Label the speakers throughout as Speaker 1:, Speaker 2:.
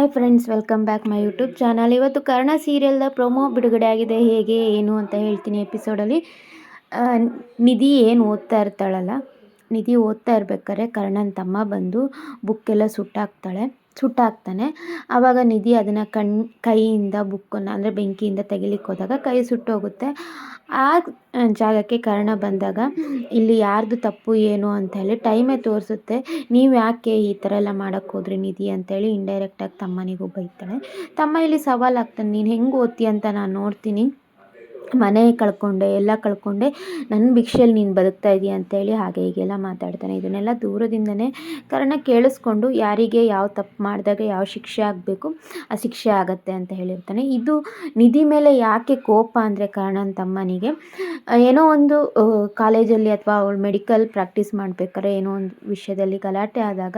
Speaker 1: Hi friends welcome back my YouTube channel ಇವತ್ತು Karna ಸೀರಿಯಲ್ದ promo ಬಿಡುಗಡೆ ಆಗಿದೆ. ಹೇಗೆ, ಏನು ಅಂತ ಹೇಳ್ತೀನಿ ಎಪಿಸೋಡಲ್ಲಿ ನಿಧಿ ಏನು ಓದ್ತಾ ಇರ್ತಾಳಲ್ಲ? ನಿಧಿ ಓದ್ತಾ ಇರ್ಬೇಕಾದ್ರೆ ಕರ್ಣನ ತಮ್ಮ ಬಂದು ಬುಕ್ಕೆಲ್ಲ ಸುಟ್ಟಾಕ್ತಾಳೆ, ಸುಟ್ಟಾಕ್ತಾನೆ. ಆವಾಗ ನಿಧಿ ಅದನ್ನು ಕಣ್, ಕೈಯಿಂದ ಬುಕ್ಕನ್ನು ಅಂದರೆ ಬೆಂಕಿಯಿಂದ ತೆಗಿಲಿಕ್ಕೆ ಹೋದಾಗ ಕೈ ಸುಟ್ಟೋಗುತ್ತೆ. ಆ ಜಾಗಕ್ಕೆ ಕರ್ಣ ಬಂದಾಗ ಇಲ್ಲಿ ಯಾರ್ದು ತಪ್ಪು ಏನು ಅಂತ ಹೇಳಿ ಟೈಮೇ ತೋರಿಸುತ್ತೆ. ನೀವು ಯಾಕೆ ಈ ಥರ ಎಲ್ಲ ಮಾಡೋಕ್ಕೆ ಹೋದ್ರಿ ನಿಧಿ ಅಂತೇಳಿ ಇಂಡೈರೆಕ್ಟಾಗಿ ತಮ್ಮನಿಗೂ ಬೈತಾಳೆ. ತಮ್ಮ ಇಲ್ಲಿ ಸವಾಲಾಗ್ತಾನೆ ನೀನು ಹೆಂಗೆ ಓದ್ತೀಯ ಅಂತ ನಾನು ನೋಡ್ತೀನಿ. ಮನೆ ಕಳ್ಕೊಂಡೆ, ಎಲ್ಲ ಕಳ್ಕೊಂಡೆ. ನನ್ನ ಭಿಕ್ಷೆಯಲ್ಲಿ ನೀನು ಬದುಕ್ತಾ ಇದೀಯ ಅಂತೇಳಿ ಹಾಗೆ ಹೀಗೆಲ್ಲ ಮಾತಾಡ್ತಾನೆ. ಇದನ್ನೆಲ್ಲ ದೂರದಿಂದನೇ ಕಾರಣ ಕೇಳಿಸ್ಕೊಂಡು ಯಾರಿಗೆ ಯಾವ ತಪ್ಪು ಮಾಡಿದಾಗ ಯಾವ ಶಿಕ್ಷೆ ಆಗಬೇಕು, ಆ ಶಿಕ್ಷೆ ಆಗತ್ತೆ ಅಂತ ಹೇಳಿರ್ತಾನೆ. ಇದು ನಿಧಿ ಮೇಲೆ ಯಾಕೆ ಕೋಪ ಅಂದರೆ ಕಾರಣ ತಮ್ಮನಿಗೆ, ಏನೋ ಒಂದು ಕಾಲೇಜಲ್ಲಿ ಅಥವಾ ಅವಳು ಮೆಡಿಕಲ್ ಪ್ರಾಕ್ಟೀಸ್ ಮಾಡ್ಬೇಕಾದ್ರೆ ಏನೋ ಒಂದು ವಿಷಯದಲ್ಲಿ ಗಲಾಟೆ ಆದಾಗ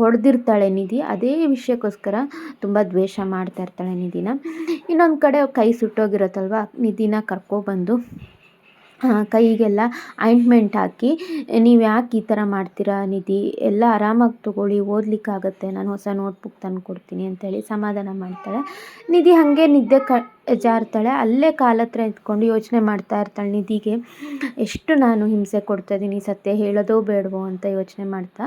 Speaker 1: ಹೊಡೆದಿರ್ತಾಳೆ ನಿಧಿ, ಅದೇ ವಿಷಯಕ್ಕೋಸ್ಕರ ತುಂಬ ದ್ವೇಷ ಮಾಡ್ತಾ ಇರ್ತಾಳೆ ನಿಧಿನ. ಇನ್ನೊಂದು ಕಡೆ ಕೈ ಸುಟ್ಟೋಗಿರುತ್ತಲ್ವ, ನಿಧಿನ ಕರ್ಕೊಬಂದು ಕೈಗೆಲ್ಲ ಆಯಿಂಟ್ಮೆಂಟ್ ಹಾಕಿ, ನೀವು ಯಾಕೆ ಈ ಥರ ಮಾಡ್ತೀರಾ ನಿಧಿ, ಎಲ್ಲ ಆರಾಮಾಗಿ ತೊಗೊಳ್ಳಿ, ಓದಲಿಕ್ಕಾಗತ್ತೆ, ನಾನು ಹೊಸ ನೋಟ್ಬುಕ್ ತಂದು ಕೊಡ್ತೀನಿ ಅಂತೇಳಿ ಸಮಾಧಾನ ಮಾಡ್ತಾಳೆ. ನಿಧಿ ಹಾಗೆ ನಿದ್ದೆ ಕ ಜಾರ್ತಾಳೆ ಅಲ್ಲೇ ಕಾಲ ಹತ್ರ ಇದ್ಕೊಂಡು ಯೋಚನೆ ಮಾಡ್ತಾ ಇರ್ತಾಳೆ ನಿಧಿಗೆ. ಎಷ್ಟು ನಾನು ಹಿಂಸೆ ಕೊಡ್ತಾ ಇದ್ದೀನಿ ಸತ್ಯ ಹೇಳೋದೋ ಬೇಡವೋ ಅಂತ ಯೋಚನೆ ಮಾಡ್ತಾ,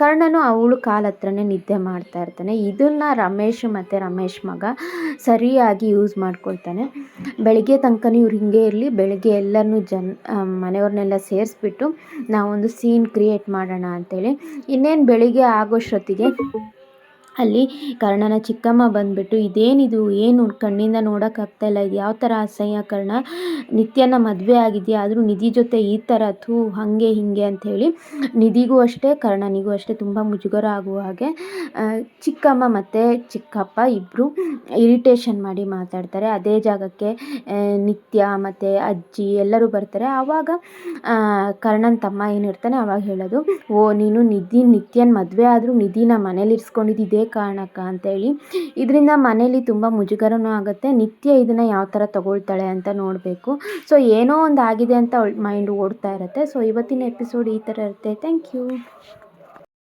Speaker 1: ಕರ್ಣನು ಅವಳು ಕಾಲ ಹತ್ರನೇ ನಿದ್ದೆ ಮಾಡ್ತಾ ಇರ್ತಾನೆ. ಇದನ್ನು ರಮೇಶ್ ಮತ್ತು ರಮೇಶ್ ಮಗ ಸರಿಯಾಗಿ ಯೂಸ್ ಮಾಡ್ಕೊಳ್ತಾನೆ. ಬೆಳಿಗ್ಗೆ ತನಕನೂ ಇವ್ರು ಹಿಂಗೆ ಇರಲಿ, ಬೆಳಗ್ಗೆ ಎಲ್ಲರನ್ನೂ ಜನ ಮನೆಯವ್ರನ್ನೆಲ್ಲ ಸೇರಿಸ್ಬಿಟ್ಟು ನಾವೊಂದು ಸೀನ್ ಕ್ರಿಯೇಟ್ ಮಾಡೋಣ ಅಂತೇಳಿ. ಇನ್ನೇನು ಬೆಳಿಗ್ಗೆ ಆಗೋಷ್ಟೊತ್ತಿಗೆ ಅಲ್ಲಿ ಕರ್ಣನ ಚಿಕ್ಕಮ್ಮ ಬಂದುಬಿಟ್ಟು, ಇದೇನಿದು? ಏನು? ಕಣ್ಣಿಂದ ನೋಡೋಕ್ಕಾಗ್ತಾಯಿಲ್ಲ ಇದು ಯಾವ ಥರ ಅಸಹ್ಯ ಕರ್ಣ? ನಿತ್ಯನ ಮದುವೆ ಆಗಿದೆಯಾ? ಆದರೂ ನಿಧಿ ಜೊತೆ ಈ ಥರ, ಥೂ, ಹಾಗೆ, ಹೀಗೆ ಅಂಥೇಳಿ ನಿಧಿಗೂ ಅಷ್ಟೇ, ಕರ್ಣನಿಗೂ ಅಷ್ಟೇ ತುಂಬ ಮುಜುಗರ ಆಗುವ ಹಾಗೆ ಚಿಕ್ಕಮ್ಮ ಮತ್ತು ಚಿಕ್ಕಪ್ಪ ಇಬ್ಬರು ಇರಿಟೇಷನ್ ಮಾಡಿ ಮಾತಾಡ್ತಾರೆ. ಅದೇ ಜಾಗಕ್ಕೆ ನಿತ್ಯ ಮತ್ತು ಅಜ್ಜಿ ಎಲ್ಲರೂ ಬರ್ತಾರೆ. ಆವಾಗ ಕರ್ಣನ ತಮ್ಮ ಏನಿರ್ತಾನೆ ಆವಾಗ ಹೇಳೋದು, ಓ, ನೀನು ನಿಧಿ, ನಿತ್ಯನ ಮದುವೆ ಆದರೂ ನಿಧಿನ ಮನೇಲಿ ಇರಿಸ್ಕೊಂಡಿದ್ದಿದೆ ಕಾರಣಕ್ಕ ಅಂತೇಳಿ. ಇದರಿಂದ ಮನೇಲಿ ತುಂಬ ಮುಜುಗರನೂ ಆಗುತ್ತೆ. ನಿತ್ಯ ಇದನ್ನು ಯಾವ ಥರ ತಗೊಳ್ತಾಳೆ ಅಂತ ನೋಡಬೇಕು. ಸೊ ಏನೋ ಒಂದು ಆಗಿದೆ ಅಂತ ಮೈಂಡ್ ಓಡ್ತಾ ಇರುತ್ತೆ. ಸೊ ಇವತ್ತಿನ ಎಪಿಸೋಡ್ ಈ ಥರ ಇರುತ್ತೆ. Thank you